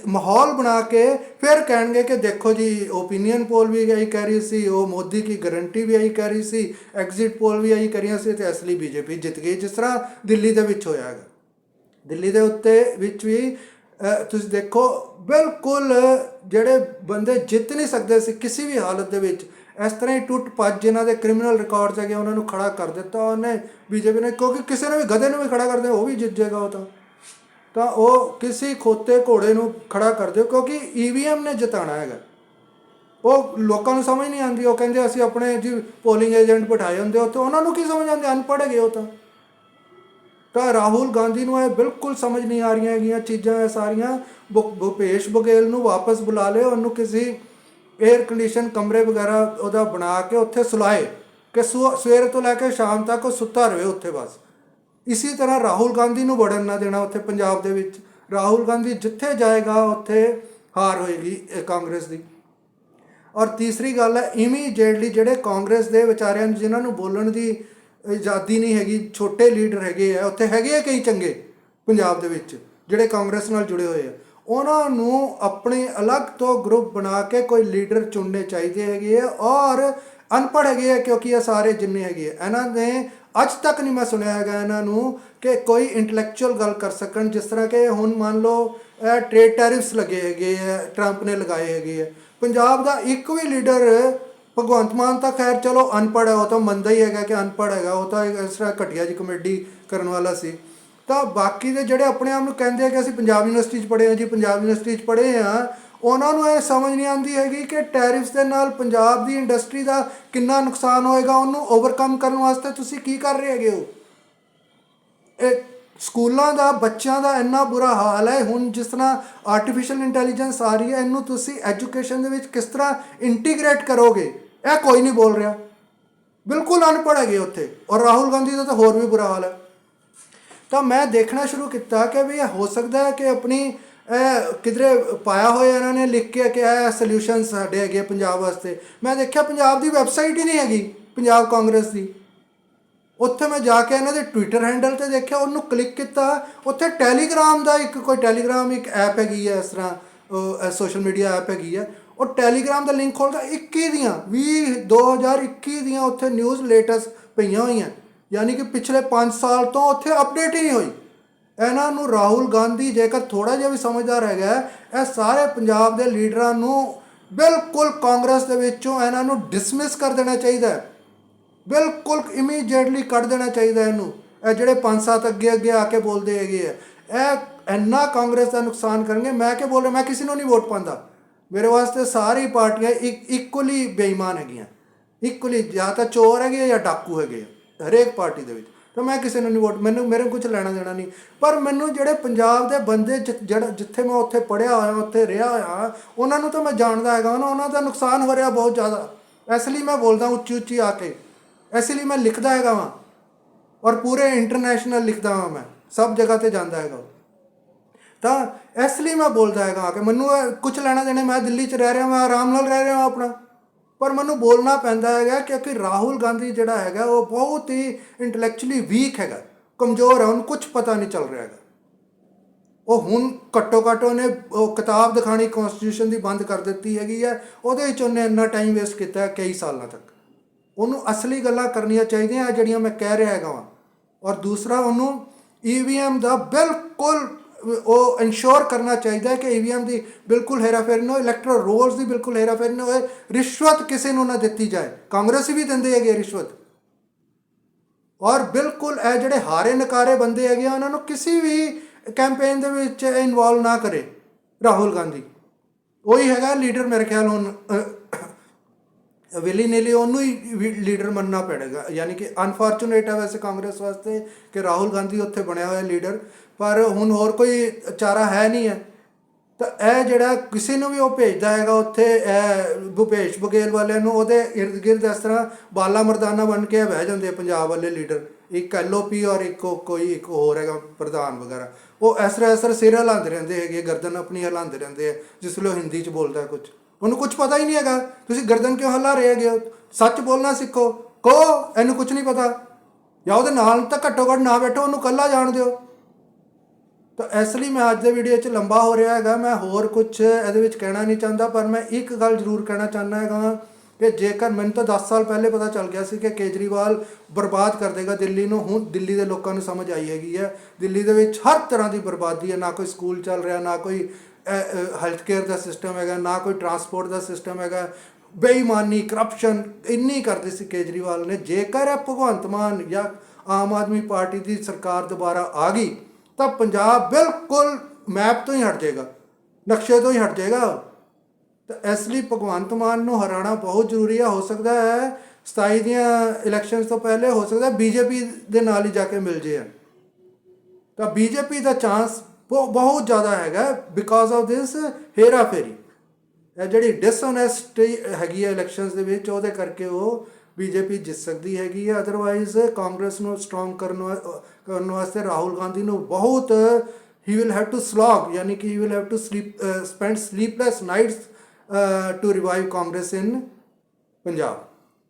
ਮਾਹੌਲ ਬਣਾ ਕੇ ਫਿਰ ਕਹਿਣਗੇ ਕਿ ਦੇਖੋ ਜੀ ਓਪੀਨੀਅਨ ਪੋਲ ਵੀ ਇਹੀ ਕਹਿ ਰਹੀ ਸੀ, ਉਹ ਮੋਦੀ ਕੀ ਗਾਰੰਟੀ ਵੀ ਇਹੀ ਕਹਿ ਰਹੀ ਸੀ ਐਗਜ਼ਿਟ ਪੋਲ ਵੀ ਇਹੀ ਕਰੀਆਂ ਸੀ ਤੇ ਅਸਲੀ ਬੀਜੇਪੀ ਜਿੱਤ ਗਈ, ਜਿਸ ਤਰ੍ਹਾਂ ਦਿੱਲੀ ਦੇ ਵਿੱਚ ਹੋਇਆ ਹੈਗਾ। ਦਿੱਲੀ ਦੇ ਉੱਤੇ ਵਿੱਚ ਵੀ ਤੁਸੀਂ ਦੇਖੋ, ਬਿਲਕੁਲ ਜਿਹੜੇ ਬੰਦੇ ਜਿੱਤ ਨਹੀਂ ਸਕਦੇ ਸੀ ਕਿਸੇ ਵੀ ਹਾਲਤ ਦੇ ਵਿੱਚ, ਇਸ ਤਰ੍ਹਾਂ ਹੀ ਟੁੱਟ ਭੱਜ ਜਿਨ੍ਹਾਂ ਦੇ ਕ੍ਰਿਮੀਨਲ ਰਿਕਾਰਡਸ ਹੈਗੇ, ਉਹਨਾਂ ਨੂੰ ਖੜਾ ਕਰ ਦਿੱਤਾ ਉਹਨੇ, ਬੀਜੇਪੀ ਨੇ, ਕਿਉਂਕਿ ਕਿਸੇ ਨੇ ਵੀ, ਗਧੇ ਨੂੰ ਵੀ ਖੜਾ ਕਰਦੇ ਉਹ ਵੀ ਜਿੱਤ ਜਾਏਗਾ ਉਹ ਤਾਂ। ਤਾਂ ਉਹ ਕਿਸੇ ਖੋਤੇ ਘੋੜੇ ਨੂੰ ਖੜਾ ਕਰ ਦਿਓ, ਕਿਉਂਕਿ ਈਵੀਐਮ ਨੇ ਜਿਤਾਣਾ ਹੈਗਾ। ਉਹ ਲੋਕਾਂ ਨੂੰ ਸਮਝ ਨਹੀਂ ਆਉਂਦੀ, ਉਹ ਕਹਿੰਦੇ ਅਸੀਂ ਆਪਣੇ ਜੀ ਪੋਲਿੰਗ ਏਜੰਟ ਬਿਠਾਏ ਹੁੰਦੇ ਉੱਥੇ ਉਹਨਾਂ ਨੂੰ ਕੀ ਸਮਝ ਆਉਂਦੇ, ਅਨਪੜ੍ਹ ਹੈਗੇ ਉਹ ਤਾਂ। ਤਾਂ ਰਾਹੁਲ ਗਾਂਧੀ ਨੂੰ ਇਹ ਬਿਲਕੁਲ ਸਮਝ ਨਹੀਂ ਆ ਰਹੀਆਂ ਹੈਗੀਆਂ ਚੀਜ਼ਾਂ, ਇਹ ਸਾਰੀਆਂ ਭੁ- ਭੁਪੇਸ਼ ਬਘੇਲ ਨੂੰ ਵਾਪਸ ਬੁਲਾ ਲਿਓ ਉਹਨੂੰ ਕਿਸੇ 에ਅਰ ਕੰਡੀਸ਼ਨ ਕਮਰੇ ਵਗੈਰਾ ਉਹਦਾ ਬਣਾ ਕੇ ਉੱਥੇ ਸੁਲਾਏ, ਕਿ ਸੁ- ਸਵੇਰ ਤੋਂ ਲੈ ਕੇ ਸ਼ਾਮ ਤੱਕ ਉਹ ਸੁੱਤਾ ਰਹੇ ਉੱਥੇ ਬਸ। ਇਸੇ ਤਰ੍ਹਾਂ ਰਾਹੁਲ ਗਾਂਧੀ ਨੂੰ ਵੜਨ ਨਾ ਦੇਣਾ ਉੱਥੇ ਪੰਜਾਬ ਦੇ ਵਿੱਚ। ਰਾਹੁਲ ਗਾਂਧੀ ਜਿੱਥੇ ਜਾਏਗਾ, ਉੱਥੇ ਹਾਰ ਹੋਏਗੀ ਕਾਂਗਰਸ ਦੀ। ਔਰ ਤੀਸਰੀ ਗੱਲ ਹੈ ਇਮੀਡੀਏਟਲੀ ਜਿਹੜੇ ਕਾਂਗਰਸ ਦੇ ਵਿਚਾਰਿਆਂ ਨੂੰ ਜਿਨ੍ਹਾਂ ਨੂੰ ਬੋਲਣ ਦੀ ਆਜ਼ਾਦੀ ਨਹੀਂ ਹੈਗੀ, ਛੋਟੇ ਲੀਡਰ ਹੈਗੇ ਆ, ਉੱਥੇ ਹੈਗੇ ਆ ਕਈ ਚੰਗੇ ਪੰਜਾਬ ਦੇ ਵਿੱਚ, ਜਿਹੜੇ ਕਾਂਗਰਸ ਨਾਲ ਜੁੜੇ ਹੋਏ ਆ। ਉਹਨਾਂ ਨੂੰ ਆਪਣੇ ਅਲੱਗ ਤੋਂ ਗਰੁੱਪ ਬਣਾ ਕੇ ਕੋਈ ਲੀਡਰ ਚੁਣਨੇ ਚਾਹੀਦੇ ਹੈਗੇ ਆ ਔਰ ਅਨਪੜ੍ਹ ਹੈਗੇ ਆ ਕਿਉਂਕਿ ਇਹ ਸਾਰੇ ਜਿੰਨੇ ਹੈਗੇ ਆ। ਇਹਨਾਂ ਨੇ ਅੱਜ ਤੱਕ ਨਹੀਂ ਮੈਂ ਸੁਣਿਆ ਹੈਗਾ ਇਹਨਾਂ ਨੂੰ ਕਿ ਕੋਈ ਇੰਟੈਲੈਕਚੁਅਲ ਗੱਲ ਕਰ ਸਕਣ, ਜਿਸ ਤਰ੍ਹਾਂ ਕਿ ਹੁਣ ਮੰਨ ਲਓ, ਇਹ ਟ੍ਰੇਡ ਟੈਰਿਫਸ ਲੱਗੇ ਹੈਗੇ ਆ ਟਰੰਪ ਨੇ ਲਗਾਏ ਹੈਗੇ ਆ। ਪੰਜਾਬ ਦਾ ਇੱਕ ਵੀ ਲੀਡਰ ਭਗਵੰਤ ਮਾਨ ਤਾਂ ਖੈਰ ਚਲੋ ਅਨਪੜ੍ਹ ਹੈ, ਉਹ ਤਾਂ ਮੰਨਦਾ ਹੀ ਹੈਗਾ ਕਿ ਅਨਪੜ੍ਹ ਹੈਗਾ, ਉਹ ਤਾਂ ਇਸ ਤਰ੍ਹਾਂ ਘਟੀਆ ਜੀ ਕਮੇਡੀ ਕਰਨ ਵਾਲਾ ਸੀ। ਤਾਂ ਬਾਕੀ ਦੇ ਜਿਹੜੇ ਆਪਣੇ ਆਪ ਨੂੰ ਕਹਿੰਦੇ ਆ ਕਿ ਅਸੀਂ ਪੰਜਾਬ ਯੂਨੀਵਰਸਿਟੀ 'ਚ ਪੜ੍ਹੇ ਹਾਂ ਜੀ ਪੰਜਾਬ ਯੂਨੀਵਰਸਿਟੀ 'ਚ ਪੜ੍ਹੇ ਆ ਉਹਨਾਂ ਨੂੰ ਇਹ ਸਮਝ ਨਹੀਂ ਆਉਂਦੀ ਹੈਗੀ ਕਿ ਟੈਰਿਫਸ ਦੇ ਨਾਲ ਪੰਜਾਬ ਦੀ ਇੰਡਸਟਰੀ ਦਾ ਕਿੰਨਾ ਨੁਕਸਾਨ ਹੋਏਗਾ, ਉਹਨੂੰ ਓਵਰਕਮ ਕਰਨ ਵਾਸਤੇ ਤੁਸੀਂ ਕੀ ਕਰ ਰਹੇ ਹੈਗੇ ਹੋ? ਇਹ ਸਕੂਲਾਂ ਦਾ, ਬੱਚਿਆਂ ਦਾ ਇੰਨਾ ਬੁਰਾ ਹਾਲ ਹੈ, ਹੁਣ ਜਿਸ ਤਰ੍ਹਾਂ ਆਰਟੀਫੀਸ਼ੀਅਲ ਇੰਟੈਲੀਜੈਂਸ ਆ ਰਹੀ ਹੈ, ਇਹਨੂੰ ਤੁਸੀਂ ਐਜੂਕੇਸ਼ਨ ਦੇ ਵਿੱਚ ਕਿਸ ਤਰ੍ਹਾਂ ਇੰਟੀਗ੍ਰੇਟ ਕਰੋਗੇ? ਇਹ ਕੋਈ ਨਹੀਂ ਬੋਲ ਰਿਹਾ। ਬਿਲਕੁਲ ਅਨਪੜ੍ਹ ਹੈਗੇ ਉੱਥੇ, ਔਰ ਰਾਹੁਲ ਗਾਂਧੀ ਦਾ ਤਾਂ ਹੋਰ ਵੀ ਬੁਰਾ ਹਾਲ ਹੈ। ਤਾਂ ਮੈਂ ਦੇਖਣਾ ਸ਼ੁਰੂ ਕੀਤਾ ਕਿ ਵੀ ਇਹ ਹੋ ਸਕਦਾ ਹੈ ਕਿ ਆਪਣੀ ਇਹ ਕਿਧਰੇ ਪਾਇਆ ਹੋਇਆ ਇਹਨਾਂ ਨੇ, ਲਿਖ ਕੇ ਕਿ ਇਹ ਸੋਲੂਸ਼ਨ ਸਾਡੇ ਹੈਗੇ ਪੰਜਾਬ ਵਾਸਤੇ। ਮੈਂ ਦੇਖਿਆ ਪੰਜਾਬ ਦੀ ਵੈਬਸਾਈਟ ਹੀ ਨਹੀਂ ਹੈਗੀ, ਪੰਜਾਬ ਕਾਂਗਰਸ ਦੀ। ਉੱਥੇ ਮੈਂ ਜਾ ਕੇ ਇਹਨਾਂ ਦੇ ਟਵਿੱਟਰ ਹੈਂਡਲ ਤੇ ਦੇਖਿਆ, ਉਹਨੂੰ ਕਲਿੱਕ ਕੀਤਾ। ਉੱਥੇ ਟੈਲੀਗ੍ਰਾਮ ਦਾ ਇੱਕ ਕੋਈ ਟੈਲੀਗ੍ਰਾਮ ਇੱਕ ਐਪ ਹੈਗੀ ਹੈ ਇਸ ਤਰ੍ਹਾਂ ਸੋਸ਼ਲ ਮੀਡੀਆ ਐਪ ਹੈਗੀ ਹੈ ਉਹ ਟੈਲੀਗ੍ਰਾਮ ਦਾ ਲਿੰਕ ਖੋਲਦਾ 21 ਦੀਆਂ 20 2021 ਦੀਆਂ ਉੱਥੇ ਨਿਊਜ਼ ਲੇਟੈਸਟ ਪਈਆਂ ਹੋਈਆਂ। ਯਾਨੀ ਕਿ ਪਿਛਲੇ 5 ਸਾਲ ਤੋਂ ਉੱਥੇ ਅਪਡੇਟ ਹੀ ਨਹੀਂ ਹੋਈ। ਇਹਨਾਂ ਨੂੰ ਰਾਹੁਲ ਗਾਂਧੀ ਜੇਕਰ ਥੋੜਾ ਜਿਹਾ ਵੀ ਸਮਝਦਾਰ ਹੈਗਾ ਇਹ ਸਾਰੇ ਪੰਜਾਬ ਦੇ ਲੀਡਰਾਂ ਨੂੰ ਬਿਲਕੁਲ ਕਾਂਗਰਸ ਦੇ ਵਿੱਚੋਂ ਇਹਨਾਂ ਨੂੰ ਡਿਸਮਿਸ ਕਰ ਦੇਣਾ ਚਾਹੀਦਾ ਹੈ। ਬਿਲਕੁਲ ਇਮੀਡੀਏਟਲੀ ਕੱਢ ਦੇਣਾ ਚਾਹੀਦਾ ਇਹਨੂੰ। ਇਹ ਜਿਹੜੇ ਪੰਜ ਸੱਤ ਅੱਗੇ ਅੱਗੇ ਆ ਕੇ ਬੋਲਦੇ ਹੈਗੇ ਆ। ਇਹ ਇੰਨਾ ਕਾਂਗਰਸ ਦਾ ਨੁਕਸਾਨ ਕਰਨਗੇ, ਮੈਂ ਕੀ ਬੋਲ ਰਿਹਾ? ਮੈਂ ਕਿਸੇ ਨੂੰ ਨਹੀਂ ਵੋਟ ਪਾਉਂਦਾ। ਮੇਰੇ ਵਾਸਤੇ ਸਾਰੀ ਪਾਰਟੀਆਂ ਇੱਕ ਇਕੁਅਲੀ ਬੇਈਮਾਨ ਹੈਗੀਆਂ। ਇਕੁਅਲੀ ਜਾਂ ਤਾਂ ਚੋਰ ਹੈਗੇ ਆ ਜਾਂ ਡਾਕੂ ਹੈਗੇ ਆ, ਹਰੇਕ ਪਾਰਟੀ ਦੇ ਵਿੱਚ। ਤਾਂ ਮੈਂ ਕਿਸੇ ਨੂੰ ਨਹੀਂ ਵੋਟ ਮੈਨੂੰ ਮੇਰੇ ਕੁਝ ਲੈਣਾ ਦੇਣਾ ਨਹੀਂ। ਪਰ ਮੈਨੂੰ ਜਿਹੜੇ ਪੰਜਾਬ ਦੇ ਬੰਦੇ ਜਿਹੜਾ ਜਿੱਥੇ ਮੈਂ ਉੱਥੇ ਪੜਿਆ ਹੋਇਆ, ਉੱਥੇ ਰਿਹਾ ਹੋਇਆ, ਉਹਨਾਂ ਨੂੰ ਤਾਂ ਮੈਂ ਜਾਣਦਾ ਹੈਗਾ। ਉਹਨਾਂ ਉਹਨਾਂ ਦਾ ਨੁਕਸਾਨ ਹੋ ਰਿਹਾ ਬਹੁਤ ਜ਼ਿਆਦਾ। ਇਸ ਲਈ ਮੈਂ ਬੋਲਦਾ ਉੱਚੀ ਉੱਚੀ ਆ ਕੇ। ਇਸ ਲਈ ਮੈਂ ਲਿਖਦਾ ਹੈਗਾ ਵਾਂ। ਔਰ ਪੂਰੇ ਇੰਟਰਨੈਸ਼ਨਲ ਲਿਖਦਾ ਹਾਂ ਮੈਂ। ਸਭ ਜਗ੍ਹਾ ਤੇ ਜਾਂਦਾ ਹੈਗਾ ਤਾਂ ਇਸ ਲਈ ਮੈਂ ਬੋਲਦਾ ਹੈਗਾ ਕਿ। ਮੈਨੂੰ ਕੁਝ ਲੈਣਾ ਦੇਣਾ, ਮੈਂ ਦਿੱਲੀ 'ਚ ਰਹਿ ਰਿਹਾ ਮੈਂ ਆਰਾਮ ਨਾਲ ਰਹਿ ਰਿਹਾ ਆਪਣਾ। ਪਰ ਮੈਨੂੰ ਬੋਲਣਾ ਪੈਂਦਾ ਹੈਗਾ ਕਿਉਂਕਿ ਰਾਹੁਲ ਗਾਂਧੀ ਜਿਹੜਾ ਹੈਗਾ, ਉਹ ਬਹੁਤ ਹੀ ਇੰਟੈਲੈਕਚੁਅਲੀ ਵੀਕ ਹੈਗਾ। ਕਮਜ਼ੋਰ ਹੈ, ਉਹਨੂੰ ਕੁਝ ਪਤਾ ਨਹੀਂ ਚੱਲ ਰਿਹਾ ਹੈਗਾ। ਉਹ ਹੁਣ ਘੱਟੋ ਘੱਟ ਉਹਨੇ ਉਹ ਕਿਤਾਬ ਦਿਖਾਣੀ ਕਨਸਟੀਟਿਊਸ਼ਨ ਦੀ ਬੰਦ ਕਰ ਦਿੱਤੀ ਹੈਗੀ ਹੈ। ਉਹਦੇ ਵਿੱਚ ਉਹਨੇ ਇੰਨਾ ਟਾਈਮ ਵੇਸਟ ਕੀਤਾ ਕਈ ਸਾਲਾਂ ਤੱਕ। ਉਹਨੂੰ ਅਸਲੀ ਗੱਲਾਂ ਕਰਨੀਆਂ ਚਾਹੀਦੀਆਂ ਜਿਹੜੀਆਂ ਮੈਂ ਕਹਿ ਰਿਹਾ ਹੈਗਾ ਵਾਂ। ਔਰ ਦੂਸਰਾ, ਉਹਨੂੰ ਈਵੀਐਮ ਦਾ ਬਿਲਕੁਲ ਉਹ ਇਨਸ਼ੋਰ ਕਰਨਾ ਚਾਹੀਦਾ ਹੈ ਕਿ ਈਵੀਐਮ ਦੀ ਬਿਲਕੁਲ ਹੇਰਾਫੇਰੀ ਨਾ ਹੋਏ ਇਲੈਕਟਰਲ ਰੋਲਸ ਦੀ ਬਿਲਕੁਲ ਹੇਰਾਫੇਰੀ ਨਾ ਹੋਏ, ਰਿਸ਼ਵਤ ਕਿਸੇ ਨੂੰ ਨਾ ਦਿੱਤੀ ਜਾਏ। ਕਾਂਗਰਸ ਵੀ ਦਿੰਦੇ ਹੈਗੇ ਰਿਸ਼ਵਤ। ਔਰ ਬਿਲਕੁਲ ਇਹ ਜਿਹੜੇ ਹਾਰੇ ਨਕਾਰੇ ਬੰਦੇ ਹੈਗੇ ਆ, ਉਹਨਾਂ ਨੂੰ ਕਿਸੇ ਵੀ ਕੈਂਪੇਨ ਦੇ ਵਿੱਚ ਇਨਵੋਲਵ ਨਾ ਕਰੇ ਰਾਹੁਲ ਗਾਂਧੀ। ਉਹੀ ਹੈਗਾ ਲੀਡਰ ਮੇਰੇ ਖਿਆਲ ਹੁਣ ਵਿਲੀ ਨੀਲੀ ਉਹਨੂੰ ਹੀ ਲੀਡਰ ਮੰਨਣਾ ਪੜੇਗਾ। ਯਾਨੀ ਕਿ ਅਨਫੋਰਚੂਨੇਟ ਹੈ ਵੈਸੇ ਕਾਂਗਰਸ ਵਾਸਤੇ ਕਿ ਰਾਹੁਲ ਗਾਂਧੀ ਉੱਥੇ ਬਣਿਆ ਹੋਇਆ ਲੀਡਰ ਪਰ ਹੁਣ ਹੋਰ ਕੋਈ ਚਾਰਾ ਹੈ ਨਹੀਂ ਹੈ। ਤਾਂ ਇਹ ਜਿਹੜਾ ਕਿਸੇ ਨੂੰ ਵੀ ਉਹ ਭੇਜਦਾ ਹੈਗਾ, ਉੱਥੇ ਇਹ ਭੁਪੇਸ਼ ਬਘੇਲ ਵਾਲਿਆਂ ਨੂੰ ਉਹਦੇ ਇਰਦ ਗਿਰਦ ਇਸ ਤਰ੍ਹਾਂ ਬਾਲਾ ਮਰਦਾਨਾ ਬਣ ਕੇ ਬਹਿ ਜਾਂਦੇ ਪੰਜਾਬ ਵਾਲੇ ਲੀਡਰ। ਇੱਕ ਐਲਓਪੀ ਔਰ ਇੱਕ ਕੋਈ ਇੱਕ ਹੋਰ ਹੈਗਾ ਪ੍ਰਧਾਨ ਵਗੈਰਾ। ਉਹ ਇਸ ਤਰ੍ਹਾਂ ਇਸ ਤਰ੍ਹਾਂ ਸਿਰ ਹਿਲਾਉਂਦੇ ਰਹਿੰਦੇ ਹੈਗੇ, ਗਰਦਨ ਆਪਣੀ ਹਿਲਾਉਂਦੇ ਰਹਿੰਦੇ ਆ, ਜਿਸ ਵੇਲੇ ਉਹ ਹਿੰਦੀ ਚ ਬੋਲਦਾ ਕੁਝ ਉਹਨੂੰ ਕੁਝ ਪਤਾ ਹੀ ਨਹੀਂ ਹੈਗਾ, ਤੁਸੀਂ ਗਰਦਨ ਕਿਉਂ ਹਿਲਾ ਰਹੇ ਹੈਗੇ ਹੋ? ਸੱਚ ਬੋਲਣਾ ਸਿੱਖੋ। ਕਹੋ, ਇਹਨੂੰ ਕੁਝ ਨਹੀਂ ਪਤਾ। ਜਾਂ ਉਹਦੇ ਨਾਲ ਤਾਂ ਘੱਟੋ ਘੱਟ ਨਾ ਬੈਠੋ, ਉਹਨੂੰ ਕੱਲਾ ਜਾਣ ਦਿਓ। ਤਾਂ ਇਸ ਲਈ ਮੈਂ ਅੱਜ ਦੇ ਵੀਡੀਓ 'ਚ ਲੰਬਾ ਹੋ ਰਿਹਾ ਹੈਗਾ। ਮੈਂ ਹੋਰ ਕੁਝ ਇਹਦੇ ਵਿੱਚ ਕਹਿਣਾ ਨਹੀਂ ਚਾਹੁੰਦਾ, ਪਰ ਮੈਂ ਇੱਕ ਗੱਲ ਜ਼ਰੂਰ ਕਹਿਣਾ ਚਾਹੁੰਦਾ ਹੈਗਾ ਕਿ ਜੇਕਰ ਮੈਨੂੰ ਤਾਂ 10 ਸਾਲ ਪਹਿਲੇ ਪਤਾ ਚੱਲ ਗਿਆ ਸੀ ਕਿ ਕੇਜਰੀਵਾਲ ਬਰਬਾਦ ਕਰ ਦੇਗਾ ਦਿੱਲੀ ਨੂੰ, ਹੁਣ ਦਿੱਲੀ ਦੇ ਲੋਕਾਂ ਨੂੰ ਸਮਝ ਆਈ ਹੈਗੀ ਹੈ। ਦਿੱਲੀ ਦੇ ਵਿੱਚ ਹਰ ਤਰ੍ਹਾਂ ਦੀ ਬਰਬਾਦੀ ਹੈ, ਨਾ ਕੋਈ ਸਕੂਲ ਚੱਲ ਰਿਹਾ, ਨਾ ਕੋਈ ਹੈਲਥ ਕੇਅਰ ਦਾ ਸਿਸਟਮ ਹੈਗਾ, ਨਾ ਕੋਈ ਟਰਾਂਸਪੋਰਟ ਦਾ ਸਿਸਟਮ ਹੈਗਾ। ਬੇਈਮਾਨੀ ਕਰਪਸ਼ਨ ਇੰਨੀ ਕਰਦੇ ਸੀ ਕੇਜਰੀਵਾਲ ਨੇ। ਜੇਕਰ ਇਹ ਭਗਵੰਤ ਮਾਨ ਜਾਂ ਆਮ ਆਦਮੀ ਪਾਰਟੀ ਦੀ ਸਰਕਾਰ ਦੁਬਾਰਾ ਆ ਗਈ ਤਾਂ ਪੰਜਾਬ ਬਿਲਕੁਲ ਮੈਪ ਤੋਂ ਹੀ ਹਟ ਜਾਏਗਾ, ਨਕਸ਼ੇ ਤੋਂ ਹੀ ਹਟ ਜਾਏਗਾ। ਤਾਂ ਇਸ ਲਈ ਭਗਵੰਤ ਮਾਨ ਨੂੰ ਹਰਾਣਾ ਬਹੁਤ ਜ਼ਰੂਰੀ ਹੈ ਹੋ ਸਕਦਾ ਹੈ 27 ਦੀਆਂ ਇਲੈਕਸ਼ਨਸ ਤੋਂ ਪਹਿਲੇ ਹੋ ਸਕਦਾ ਬੀਜੇਪੀ ਦੇ ਨਾਲ ਹੀ ਜਾ ਕੇ ਮਿਲ ਜੇ ਤਾਂ ਬੀਜੇਪੀ ਦਾ ਚਾਂਸ ਬਹੁਤ ਜ਼ਿਆਦਾ ਹੈਗਾ ਬਿਕਾਜ਼ ਆਫ ਦਿਸ ਹੇਰਾ ਫੇਰੀ ਇਹ ਜਿਹੜੀ ਡਿਸਓਨੈਸਟੀ ਹੈਗੀ ਹੈ ਇਲੈਕਸ਼ਨਸ ਦੇ ਵਿੱਚ, ਉਹਦੇ ਕਰਕੇ ਉਹ ਬੀਜੇਪੀ ਜਿੱਤ ਸਕਦੀ ਹੈਗੀ ਹੈ ਅਦਰਵਾਈਜ਼ ਕਾਂਗਰਸ ਨੂੰ ਸਟਰੋਂਗ ਕਰਨ ਵਾ- ਕਰਨ ਵਾਸਤੇ ਰਾਹੁਲ ਗਾਂਧੀ ਨੂੰ ਬਹੁਤ ਹੀ ਵਿਲ ਹੈਵ ਟੂ ਸਲੌਗ ਯਾਨੀ ਕਿ he will have to sleep spend sleepless nights to revive Congress in Punjab.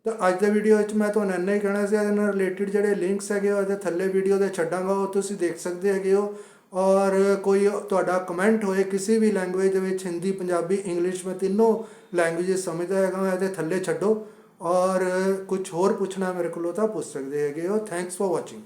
ਤਾਂ ਅੱਜ ਦੇ ਵੀਡੀਓ ਵਿੱਚ ਮੈਂ ਤੁਹਾਨੂੰ ਇੰਨਾ ਹੀ ਕਹਿਣਾ ਸੀ, ਇਹਦੇ ਨਾਲ ਰਿਲੇਟਡ ਜਿਹੜੇ ਲਿੰਕਸ ਹੈਗੇ ਉਹ ਇਹਦੇ ਥੱਲੇ ਵੀਡੀਓ ਦੇ ਛੱਡਾਂਗਾ, ਉਹ ਤੁਸੀਂ ਦੇਖ ਸਕਦੇ ਹੈਗੇ ਹੋ। ਔਰ ਕੋਈ ਤੁਹਾਡਾ ਕਮੈਂਟ ਹੋਏ ਕਿਸੇ ਵੀ ਲੈਂਗੁਏਜ ਦੇ ਵਿੱਚ, ਹਿੰਦੀ, ਪੰਜਾਬੀ ਇੰਗਲਿਸ਼ ਮੈਂ ਤਿੰਨੋਂ ਲੈਂਗੁਏਜ ਸਮਝਦਾ ਹੈਗਾ, ਇਹਦੇ ਥੱਲੇ ਛੱਡੋ। ਔਰ ਕੁਝ ਹੋਰ ਪੁੱਛਣਾ ਮੇਰੇ ਕੋਲੋਂ ਤਾਂ ਪੁੱਛ ਸਕਦੇ ਹੈਗੇ ਹੋ। Thanks for watching